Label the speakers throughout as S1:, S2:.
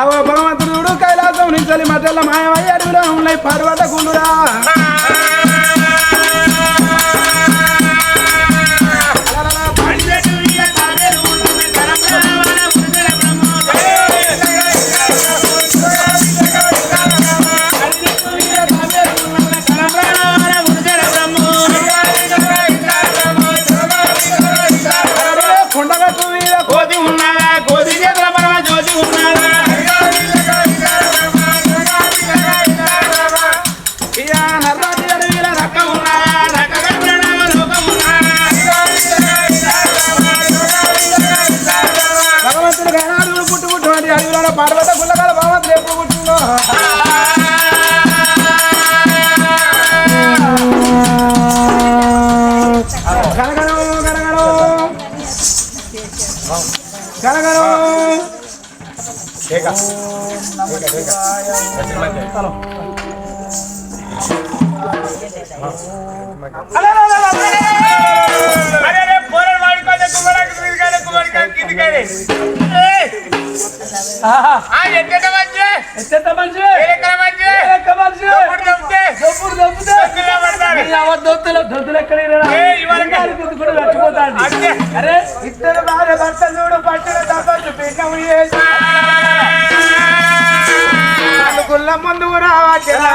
S1: అవో భగవంతుడు కైలాసం నుంచి మధ్యలో మాయమయ్య అడవిలో ఉన్నాయి పర్వత గుండురా దొత్తులు ఎక్కడ చచ్చిపోతాడు అరే ఇద్దరు భార్య భర్త చూడు పట్టిన తప్ప పిండం చేసి. గుల్ల ముందు రావచ్చరా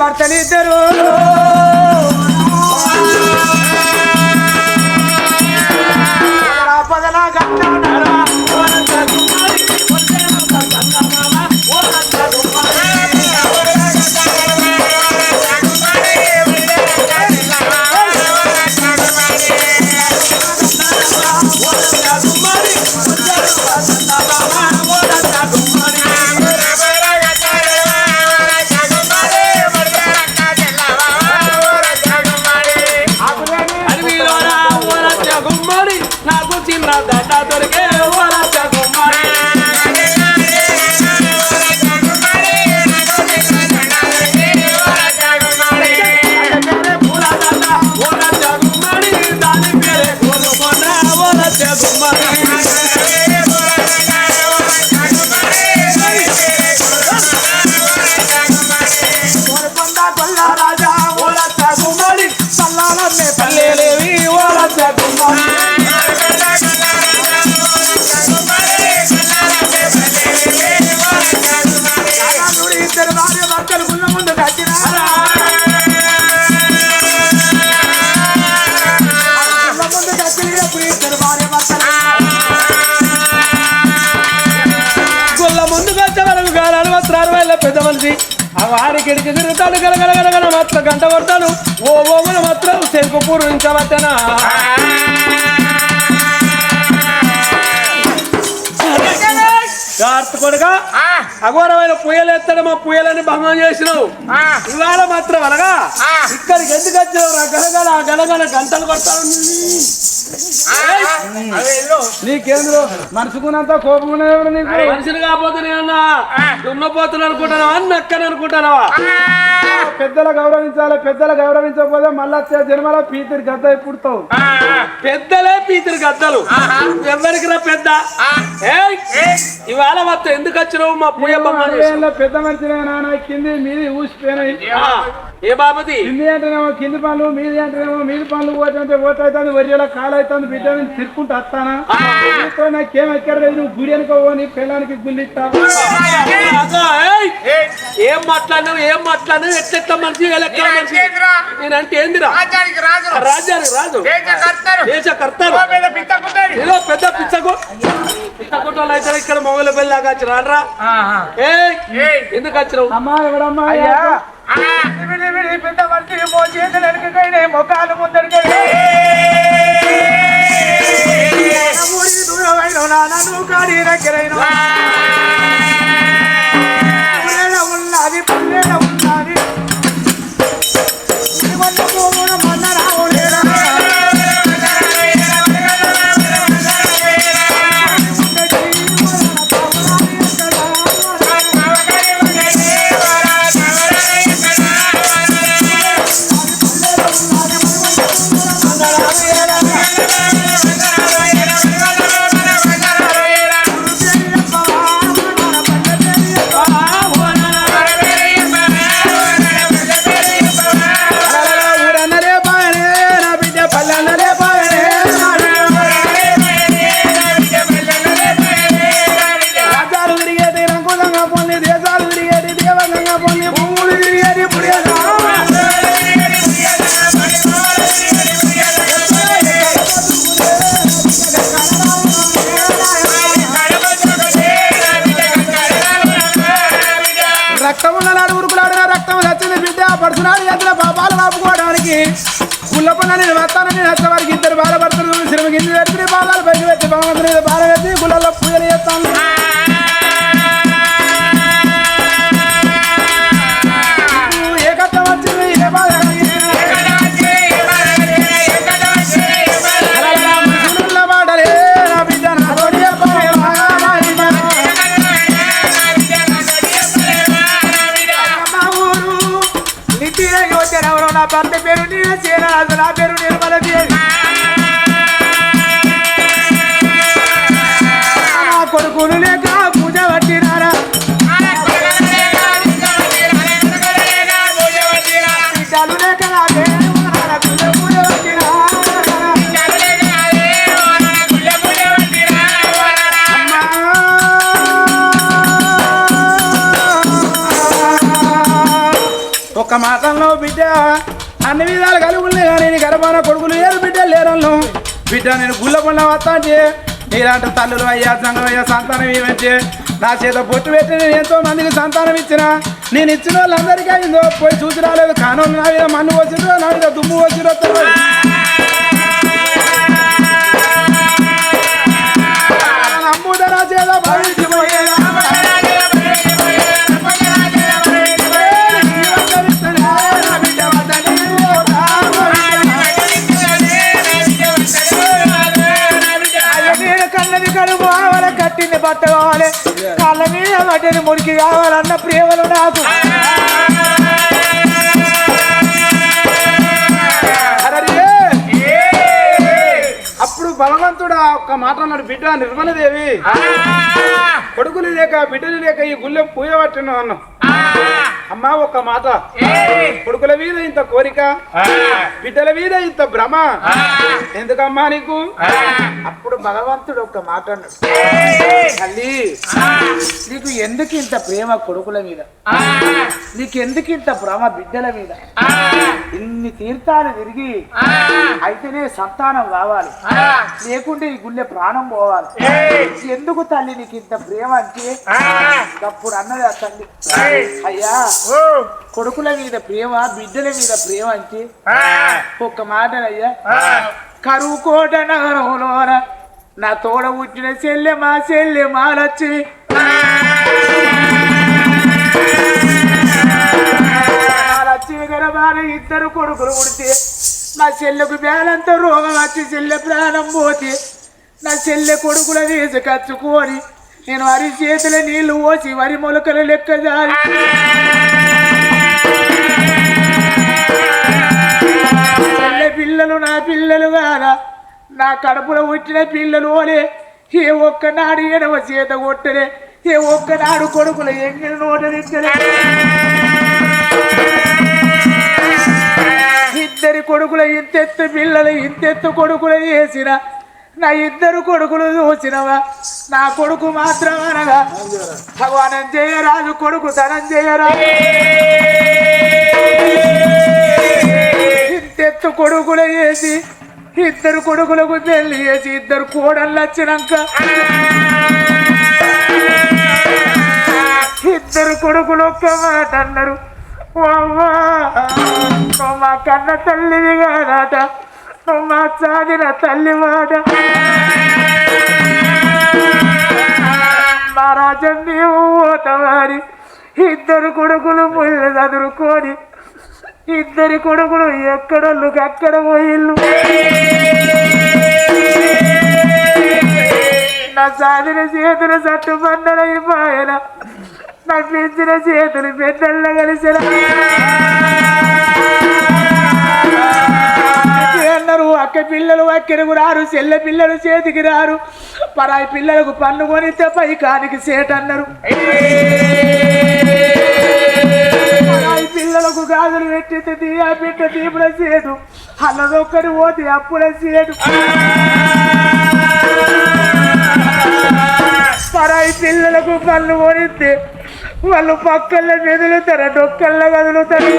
S1: భర్తలు
S2: ఇడికి తిరుగుతాడు గలగలగలగల మాత్రం గంట కొడతాడు. ఓ ఓమున మాత్రం శంకు పూరించవద్దనా కార్తకొడగా అఘోరమైన పుయ్యలు ఎత్తడం మా పుయ్యలని భంగం చేసినావు. ఇవాళ మాత్రం అనగా ఇక్కడికి ఎందుకు వచ్చినావు గలగల గలగల గంటలు కొడతాడు
S1: నీకేంద్రు? మనసుకున్నంత కోపం ఉన్నది నీకు?
S2: మనిషిని కాకపోతే నేనన్నా? దున్నపోతులు అనుకుంటున్నావా? నక్కని అనుకుంటున్నావా?
S1: పెద్దల గౌరవించాలి పెద్దల గౌరవించకపోతే మళ్ళా వచ్చే జన్మలో పీతిరి గద్ద పుడతావు.
S2: పెద్దలే పీతిరి గద్దలు. ఎవరికి రా పెద్ద? ఏయ్! ఇవాళ మొత్తం ఎందుకు వచ్చినావు మా పూయ బొమ్మ
S1: అరవేళ్ళ పెద్ద మనిషినే నాన్న కింది మీది ఊసిపోయినాయి.
S2: ఏ బాబుది?
S1: కింది అంటేనేమో కింది పనులు మీది అంటేనేమో మీది పనులు పోతుంటే ఓటు అవుతుంది వరిలో కాలు అవుతుంది బిడ్డ నుంచి తిరుక్కుంటూ వస్తానా? నీతో నాకేం ఎక్కడ లేదు నువ్వు గుడి అనుకోవో నీ పిల్లానికి
S2: ఏయ్! ఏం మాట్లాడినావు ఏం మాట్లాడినావు? ఎట్లెట్ల మనిషి? నేనంటే ఏందిరా?
S3: రాజ్యానికి రాజు. దేశ కర్తరు
S2: ఏదో పెద్ద పిచ్చకు పిచ్చకుట్టాలు అయితే ఇక్కడ మొగల పెళ్ళాగా వచ్చి రానరా ఏయ్!
S3: ఏయ్.
S2: ఎందుకు వచ్చినావు?
S1: అమ్మా ఎవడమ్మా?
S3: అయ్యా.
S1: పెద్ద మనిషి మో చేతులు వెనుకకైనాయి ముఖాలు ముందరికైనాయి నన్ను నువ్వు కాడి
S3: నేను ఒక్క మాసంలో బిడ్డ అన్ని విధాలు కలిగి ఉన్నాయి కానీ గర్భాన కొడుకులు లేరు బిడ్డ లేరన్ను. బిడ్డ నేను గుళ్ళ పండ వస్తాంటే నీలాంటి తల్లులు అయ్యా సంఘం అయ్యా సంతానం ఏమంటే నా చేత బొట్టు పెట్టి నేను ఎంతో మందికి సంతానం ఇచ్చిన. నేను ఇచ్చిన వాళ్ళందరికీ అయిందో పోయి చూసి రాలేదు. కాను నా మీద మన్ను వచ్చిరో నా మీద దుమ్ము వచ్చిరో బట్ట కావాలి కళ్ళ మీద పట్టేది మురికి కావాలన్న ప్రేమలు నాకు. అప్పుడు భగవంతుడు ఆ ఒక్క మాట అన్నాడు బిడ్డ నిర్మలదేవి కొడుకులు లేక బిడ్డలు లేక ఈ గుళ్ళెం పూజ పట్టిన అన్నాం అమ్మా ఒక్క మాట. కొడుకుల మీద ఇంత కోరిక బిడ్డల మీద ఇంత భ్రమ. ఎందుకమ్మా నీకు? అప్పుడు భగవంతుడు ఒక మాట అన్నాడు. తల్లి నీకు ఎందుకు ఇంత ప్రేమ కొడుకుల మీద? నీకు ఎందుకు ఇంత భ్రమ బిడ్డల మీద? ఇన్ని తీర్థాలు తిరిగి అయితేనే సంతానం కావాలి లేకుంటే ఈ గుళ్ళె ప్రాణం పోవాలి. ఎందుకు తల్లి నీకు ఇంత ప్రేమ అంటే? అప్పుడు అన్నది ఆ తల్లి అయ్యా కొడుకుల మీద ప్రేమ బిడ్డల మీద ప్రేమ అంటే? ఒక్క మాట అయ్యా కరువు కోట నగరంలోన నా తోడ పుట్టిన చెల్లె మా చెల్లె మాలచ్చి ఇద్దరు కొడుకులు పుడితే నా చెల్లెకు బేలంత రోగం వచ్చి చెల్లె ప్రాణం పోతే నా చెల్లె కొడుకుల వేసి కచ్చుకొని నేను వరి చేతుల నీళ్ళు పోసి వరి మొలకలు లెక్క జారి. పిల్లలు నా పిల్లలు కాదా నా కడుపులో వచ్చిన పిల్లలు ఓలే ఏ ఒక్కనాడు ఎడవ చేత కొట్టలే ఏ ఒక్కనాడు కొడుకుల ఎంగిన నోట తిట్టలే. ఇద్దరి కొడుకుల ఇంతెత్తు పిల్లలు ఇంతెత్తు కొడుకులు వేసిన నా ఇద్దరు కొడుకులు చూసినవా? నా కొడుకు మాత్రం అనగా భగవానం చేయరాజు కొడుకు తనం చేయరాజు ఇంతెత్తు కొడుకులు వేసి ఇద్దరు కొడుకులకు పెళ్ళి చేసి ఇద్దరు కోడళ్ళు వచ్చినాక ఇద్దరు కొడుకులు ఒక్క మాట అన్నారు. నువ్వు మా కన్న తల్లివి కాదట నువ్వు మా చాదిన తల్లి మాట. మా రాజం మేము పోతామని ఇద్దరు కొడుకులు ముళ్ళు చదురుకొని ఇద్దరి కొడుకులు ఎక్కడోళ్ళు అక్కడ పోయిల్లు నా సాధిన చేతులు సట్టు పాయన నా పెంచిన చేతులు పెద్దళ్ళ కలిసిన అన్నారు? అక్క పిల్లలు అక్కడికి రారు చెల్లె పిల్లలు చేతికి రారు. పరాయి పిల్లలకు పన్ను కొనితే పై కానికి సేట్ అన్నారు. పిల్లలకు గాజులు పెట్టితే తీయా బిడ్డ తీపుల సేటు అల్లదొక్కడి పోతే అప్పుల చేయడు పరాయి పిల్లలకు పళ్ళు కొనిస్తే వాళ్ళు పక్కల్లో మెదులుతారు డొక్కల్లో కదులుతారు.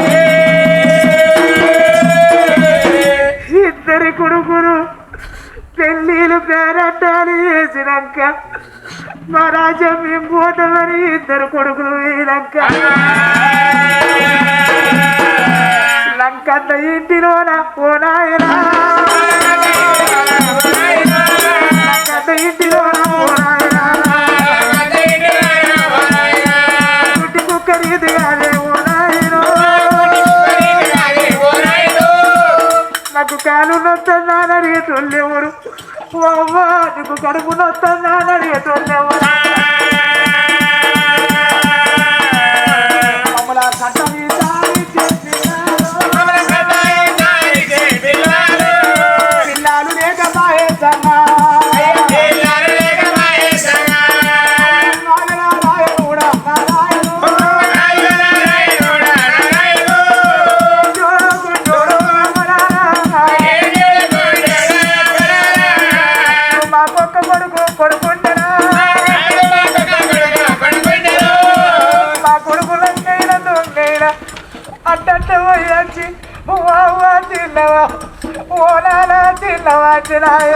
S3: ఇద్దరి కొడుకులు పెళ్ళిళ్ళు పేరంటాలు వేసినాక మా రాజా మేము పోతామని ఇద్దరు కొడుకులు వేయినాక లంకన్న ఇంటిలోన ఓ నాయనా. లంకన్న ఇంటిలోన ఓ నాయనా. పుట్టి కుక్క రీతిగానే ఓ నాయనో. నాకు కాలు తొల్లెవరు ఓ అవ్వా నీకు కడుపు నొత్తున్నానని తొల్లెవరు మమ్మల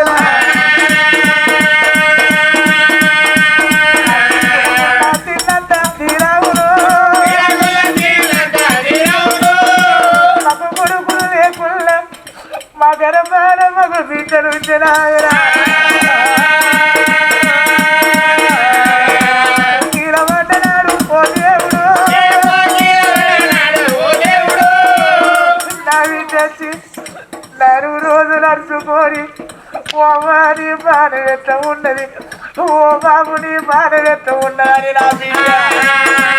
S3: చిన్నాయన తిన్నంత మా గర్భాల మగ బిడ్డలు చిన్నాయన ఓ నీ బాధ ఉన్నది. ఓ బాబుని బాధ ఉన్నదని నా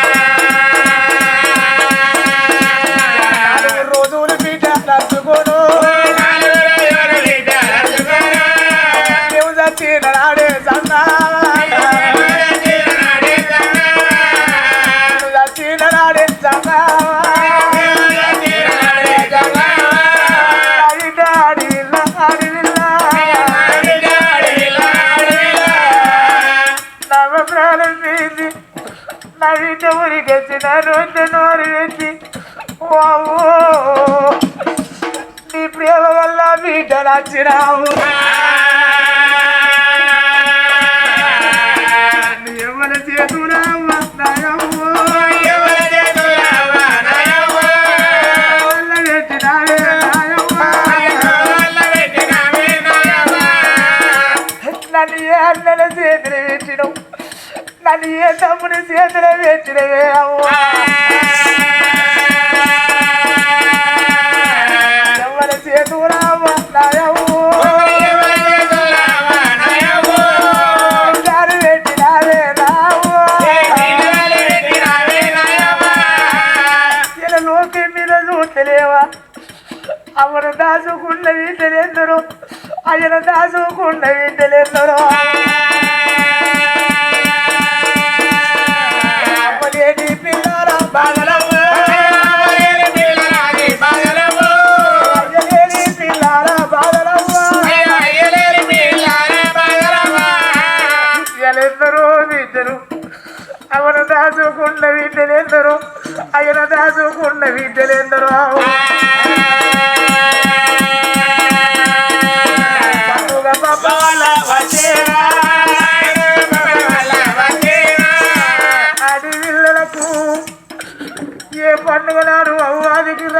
S3: నవీట ఊరికొచ్చిన రోజు నోరు పెట్టి ఓ నీ ప్రేమ వల్ల బిడ్డ నచ్చినావు నన్ను ఏ తమ్ముని చేతులు పెట్టినవే అవ్వా.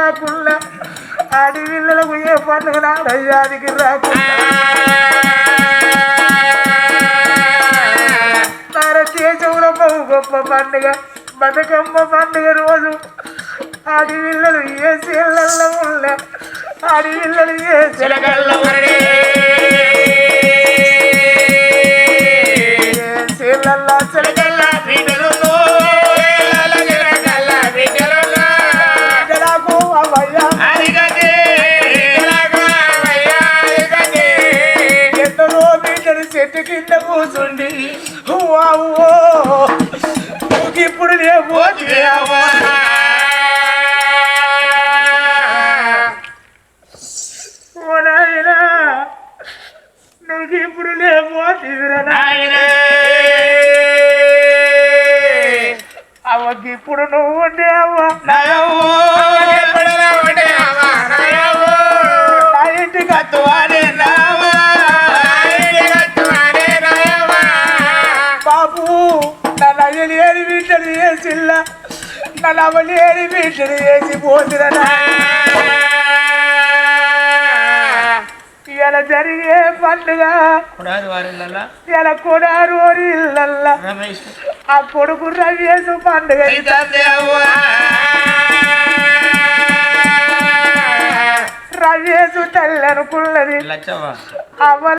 S3: రాకుండా ఆడి పిల్లలకు ఏ పండుగ నాడు అయ్యాదికి రాకుండా. భారతదేశంలో బహు గొప్ప పండుగ బతుకమ్మ పండుగ రోజు. ఆడి పిల్లలు ఏ సీళ్ళల్లో ఉన్న ఆడి పిల్లలు ఏ చిలకల్లో ఏ కలవ లేని బిడ్డలు వేసి పోతున్నా ఇలా జరిగే పండుగ ఇలా కొడారు ఇళ్ళల్లా? ఆ కొడుకు రవ్యేసు పండుగ రవ్యేసు తల్లి అనుకున్నది అవ్వ